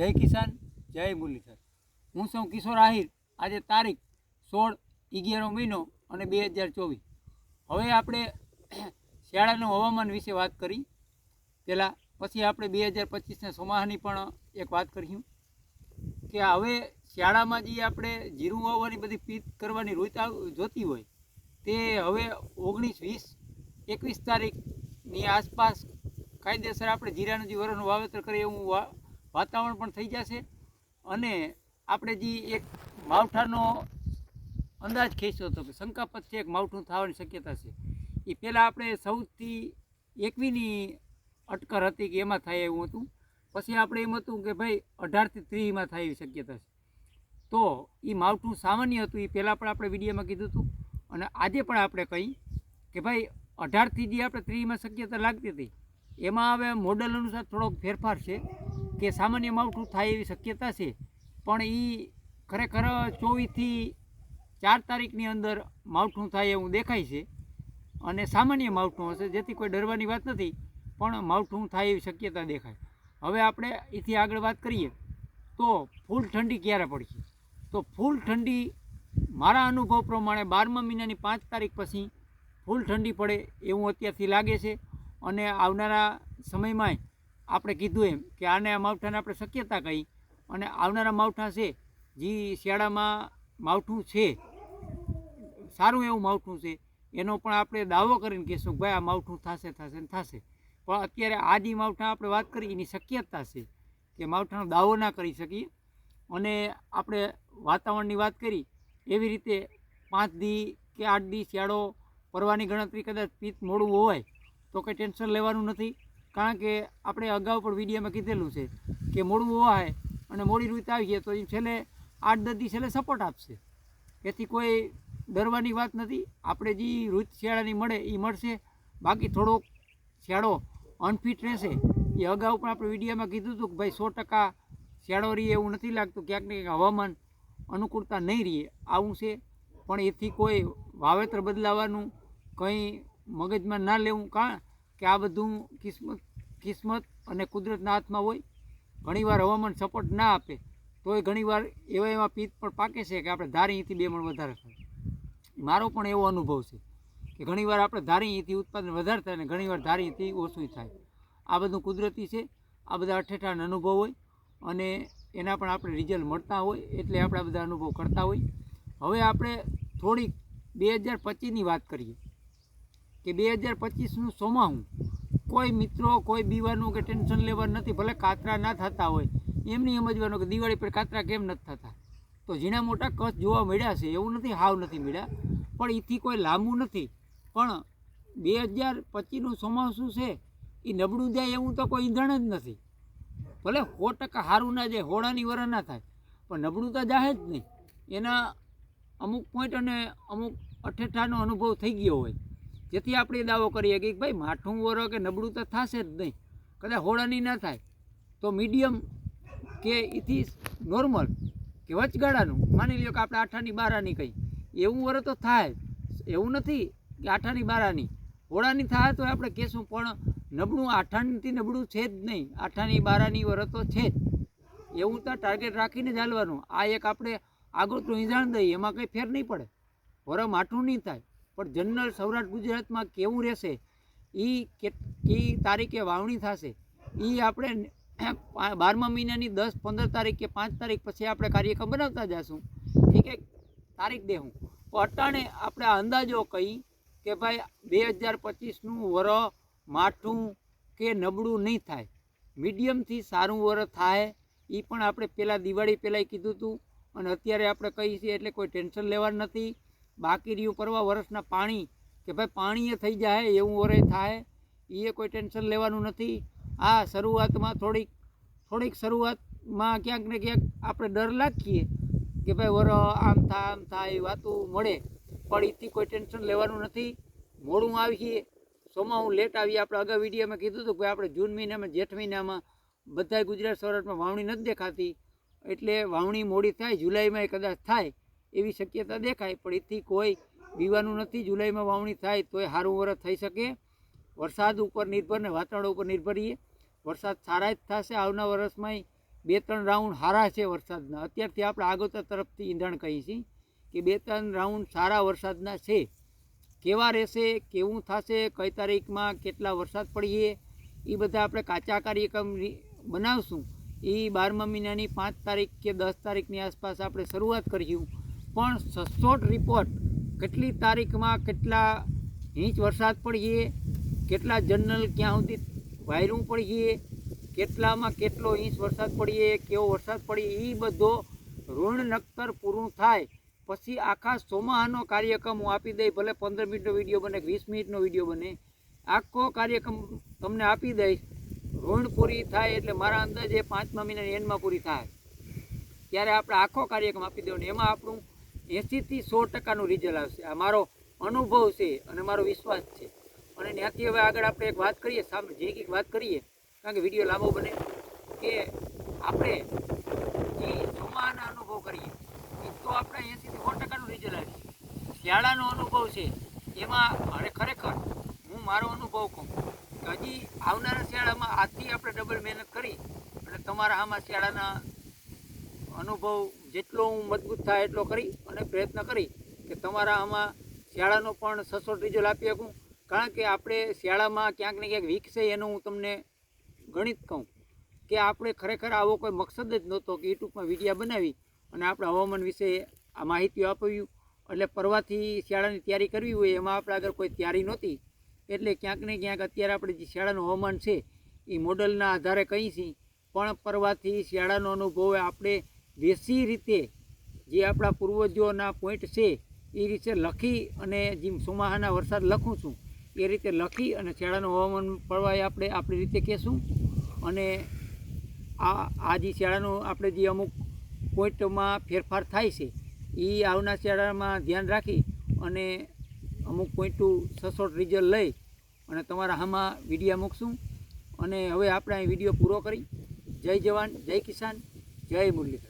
જય કિસાન, જય મુરલીધર. હું છું કિશોર આહિર. આજે તારીખ સોળ અગિયારો મહિનો અને બે હજાર ચોવીસ. હવે આપણે શિયાળાનું હવામાન વિશે વાત કરી. પહેલાં પછી આપણે બે હજાર પચીસના ચોમાહાની પણ એક વાત કરીશું. કે હવે શિયાળામાં જે આપણે જીરું વાવવાની બધી પીત કરવાની રૂત જોતી હોય, તે હવે ઓગણીસ, વીસ, એકવીસ તારીખની આસપાસ કાયદેસર આપણે જીરાનું જે વાવેતર કરીએ એવું વાતાવરણ પણ થઈ જશે અને આપણે જે એક માવઠાનો અંદાજ ખેંચ્યો હતો કે શંકાપત છે, એક માવઠું થવાની શક્યતા છે. એ પહેલાં આપણે સૌથી એકવીની અટકર હતી કે એમાં થાય એવું હતું. પછી આપણે એમ હતું કે ભાઈ અઢારથી ત્રીસમાં થાય એવી શક્યતા છે. તો એ માવઠું સામાન્ય હતું એ પહેલાં પણ આપણે વિડીયોમાં કીધું હતું. અને આજે પણ આપણે કહી કે ભાઈ અઢારથી જે આપણે ત્રીસમાં શક્યતા લાગતી હતી, એમાં હવે મોડલ અનુસાર થોડોક ફેરફાર છે. કે સામાન્ય માવઠું થાય એવી શક્યતા છે. પણ એ ખરેખર ચોવીસથી ચાર તારીખની અંદર માવઠું થાય એવું દેખાય છે અને સામાન્ય માવઠું હશે, જેથી કોઈ ડરવાની વાત નથી, પણ માવઠું થાય એવી શક્યતા દેખાય. હવે આપણે એથી આગળ વાત કરીએ તો ફૂલ ઠંડી ક્યારે પડશે? તો ફૂલ ઠંડી મારા અનુભવ પ્રમાણે બારમા મહિનાની પાંચ તારીખ પછી ફૂલ ઠંડી પડે એવું અત્યારથી લાગે છે અને આવનારા સમયમાં આપણે કીધું એમ કે આને માવઠાને આપણે શક્યતા કહી. અને આવનારા માવઠા છે, જે શિયાળામાં માવઠું છે, સારું એવું માવઠું છે, એનો પણ આપણે દાવો કરીને કહીશું ભાઈ આ માવઠું થશે થશે ને થશે. પણ અત્યારે આ જે માવઠા આપણે વાત કરી, એની શક્યતા છે કે માવઠાનો દાવો ના કરી શકીએ. અને આપણે વાતાવરણની વાત કરી, એવી રીતે પાંચ દી કે આઠ દી શિયાળો પરવાની ગણતરી કદાચ પિત મોડું હોય, તો કંઈ ટેન્શન લેવાનું નથી. કારણ કે આપણે અગાઉ પણ વિડીયોમાં કીધેલું છે કે મોડું હોય અને મોડી રીતે આવીએ તો એ છેલ્લે આઠ દસ દી છેલ્લે સપોર્ટ આપશે. એથી કોઈ ડરવાની વાત નથી. આપણે જે રૂચ શિયાળાની મળે એ મળશે. બાકી થોડોક શિયાળો અનફિટ રહેશે. એ અગાઉ પણ આપણે વિડીયોમાં કીધું હતું કે ભાઈ સો ટકા શિયાળો રહીએ એવું નથી લાગતું. ક્યાંક ને હવામાન અનુકૂળતા નહીં રહીએ. આવું છે. પણ એથી કોઈ વાવેતર બદલાવાનું કંઈ મગજમાં ના લેવું. કારણ કે આ બધું કિસ્મત કિસ્મત અને કુદરતના હાથમાં હોય, ઘણીવાર હવામાન સપોર્ટ ના આપે, તોય ઘણીવાર એવા એવા પિત્ત પણ પાકે છે કે આપણે ધારી અહીંથી બે મણ વધારે થાય. મારો પણ એવો અનુભવ છે કે ઘણીવાર આપણે ધારી અહીંથી ઉત્પાદન વધારે થાય અને ઘણીવાર ધારી અહીંથી ઓછું થાય. આ બધું કુદરતી છે, આ બધા અઠેઠાના અનુભવ હોય અને એના પણ આપણે રિઝલ્ટ મળતા હોય એટલે આપણે બધા અનુભવ કરતા હોય. હવે આપણે થોડીક બે હજાર પચીસની વાત કરીએ. કે બે હજાર પચીસનું સોમાહું કોઈ મિત્રો, કોઈ બીવાનું કે ટેન્શન લેવાનું નથી, ભલે કાતરા ના થતા હોય. એમની સમજવાનું કે દિવાળી પર કાતરા કેમ નથી થતા? તો ઝીણા મોટા કચ્છ જોવા મળ્યા છે, એવું નથી, હાવ નથી મળ્યા. પણ એથી કોઈ લાંબુ નથી. પણ બે હજાર પચીસનું ચોમાસું છે? એ નબળું જાય એવું તો કોઈ ઈંધણ જ નથી. ભલે સો ટકા સારું ના જાય, હોળાની વર ના થાય, પણ નબળું તો જાહે જ નહીં. એના અમુક પોઈન્ટ અને અમુક અઠેઠાનો અનુભવ થઈ ગયો હોય. જેથી આપણે દાવો કરીએ કે ભાઈ માઠું વરો કે નબળું તો થશે જ નહીં. કદાચ હોળાની ના થાય. તો મીડિયમ કે એથી નોર્મલ કે વચગાળાનું. માની લ્યો કે આપણે આઠાની બારાની કહી એવું વર તો થાય. એવું નથી કે આઠાની બારાની. હોળાની થાય તો આપણે કહેશું, પણ નબળું આઠાનીથી નબળું છે જ નહીં. આઠાની બારાની વરતો છે જ. એવું તો ટાર્ગેટ રાખીને જ હાલવાનું. આ એક આપણે આગળ તો ઈંધાણ દઈએ, એમાં કંઈ ફેર નહીં પડે. વર માઠું નહીં થાય. પણ જનરલ સૌરાષ્ટ્ર ગુજરાતમાં કેવું રહેશે? એ કે તારીખે વાવણી થશે. એ આપણે બારમા મહિનાની દસ, પંદર તારીખ કે પાંચ તારીખ પછી આપણે કાર્યક્રમ બનાવતા જશું. ઠીક એક તારીખ દેવું તો અટાણે આપણે અંદાજો કહી કે ભાઈ બે હજાર પચીસનું વર માઠું કે નબળું નહીં થાય. મીડિયમથી સારું વર થાય. એ પણ આપણે પહેલાં દિવાળી પહેલાં કીધું હતું અને અત્યારે આપણે કહીએ છીએ એટલે કોઈ ટેન્શન લેવાનું નથી. બાકી રહ્યું પરવા વરસના પાણી કે ભાઈ પાણીએ થઈ જાય એવું વરે થાય એ કોઈ ટેન્શન લેવાનું નથી. આ શરૂઆતમાં થોડીક થોડીક શરૂઆતમાં ક્યાંક ને ક્યાંક આપણે ડર લાગીએ કે ભાઈ વર, આમ થાય આમ થાય એ વાતો મળે, પણ એથી કોઈ ટેન્શન લેવાનું નથી. મોડું આવીએ સોમાહું લેટ આવી, આપણે અગાઉ વિડીયોમાં કીધું હતું કે આપણે જૂન મહિનામાં, જેઠ મહિનામાં બધા ગુજરાત સૌરાષ્ટ્રમાં વાવણી નથી દેખાતી. એટલે વાવણી મોડી થાય, જુલાઈમાં કદાચ થાય. એવી શક્યતા દેખાય, પણ એથી કોઈ બીવાનું નથી, જુલાઈમાં વાવણી થાય તોય સારું વરસ થઈ શકે. વરસાદ ઉપર નિર્ભર ને વાતાવરણ ઉપર નિર્ભર રહીએ. વરસાદ સારા જ થશે આવના વરસમાંય બે ત્રણ રાઉન્ડ સારા છે વરસાદના. અત્યારથી આપણે આગોતર તરફથી ઈંધણ કહીએ છીએ કે બે ત્રણ રાઉન્ડ સારા વરસાદના છે. કેવા રહેશે, કેવું થશે, કઈ તારીખમાં કેટલા વરસાદ પડીએ એ બધા આપણે કાચા કાર્યક્રમ બનાવશું. એ બારમા મહિનાની પાંચ તારીખ કે દસ તારીખની આસપાસ આપણે શરૂઆત કરીશું. પણ સચોટ રિપોર્ટ કેટલી તારીખમાં કેટલા ઇંચ વરસાદ પડીએ, કેટલા જનરલ ક્યાં સુધી વાયરું પડીએ, કેટલામાં કેટલો ઇંચ વરસાદ પડીએ, કેવો વરસાદ પડીએ એ બધો ઋણ નક્કર પૂરું થાય. પછી આખા ચોમાહાનો કાર્યક્રમ હું આપી દઈ, ભલે પંદર મિનિટનો વીડિયો બને વીસ મિનિટનો વીડિયો બને, આખો કાર્યક્રમ તમને આપી દઈશ. ઋણ પૂરી થાય એટલે મારા અંદાજે પાંચમા મહિનાની એન્ડમાં પૂરી થાય. ત્યારે આપણે આખો કાર્યક્રમ આપી દેવાનો. એમાં આપણું એંસીથી સો ટકાનું રિઝલ્ટ આવશે. આ મારો અનુભવ છે અને મારો વિશ્વાસ છે. અને ત્યાંથી હવે આગળ આપણે એક વાત કરીએ, સામે જે કંઈક વાત કરીએ, કારણ કે વીડિયો લાંબો બને, કે આપણે જે ચોમાહાના અનુભવ કરીએ તો આપણે એંસીથી સો ટકાનું રિઝલ્ટ આવે શિયાળાનો અનુભવ છે, એમાં અરે ખરેખર હું મારો અનુભવ કહું કે હજી આવનારા શિયાળામાં આજથી આપણે ડબલ મહેનત કરી, અને તમારા આમાં શિયાળાના અનુભવ જેટલો હું મજબૂત થાય એટલો કરી અને પ્રયત્ન કરી કે તમારા આમાં શિયાળાનો પણ સચોટ રિઝલ્ટ આપી શકું. કારણ કે આપણે શિયાળામાં ક્યાંક ને ક્યાંક વીક છે એનું હું તમને ગણિત કહું કે આપણે ખરેખર આવો કોઈ મકસદ જ નહોતો કે યુટ્યુબમાં વિડીયા બનાવી અને આપણે હવામાન વિશે આ માહિતીઓ આપ્યું એટલે પરવાથી શિયાળાની તૈયારી કરવી હોય એમાં આપણે આગળ કોઈ તૈયારી નહોતી. એટલે ક્યાંક ને ક્યાંક અત્યારે આપણે જે શિયાળાનું હવામાન છે એ મોડલના આધારે કહી છીએ પણ પરવાથી શિયાળાનો અનુભવ આપણે દેશી રીતે જે આપણા પૂર્વજોના પોઈન્ટ છે, એ રીતે લખી અને જેમ ચોમાહાના વરસાદ લખું છું, એ રીતે લખી અને શિયાળાનું હવામાન પડવાય આપણે આપણી રીતે કહેશું. અને આ આ જે શિયાળાનું આપણે જે અમુક પોઈન્ટમાં ફેરફાર થાય છે, એ આવનાર શિયાળામાં ધ્યાન રાખી અને અમુક પોઈન્ટું સચોટ રિઝલ્ટ લઈ અને તમારા આમાં વિડીયા મૂકશું. અને હવે આપણે અહીં વીડિયો પૂરો કરી. જય જવાન, જય કિસાન, જય મુરલીધર.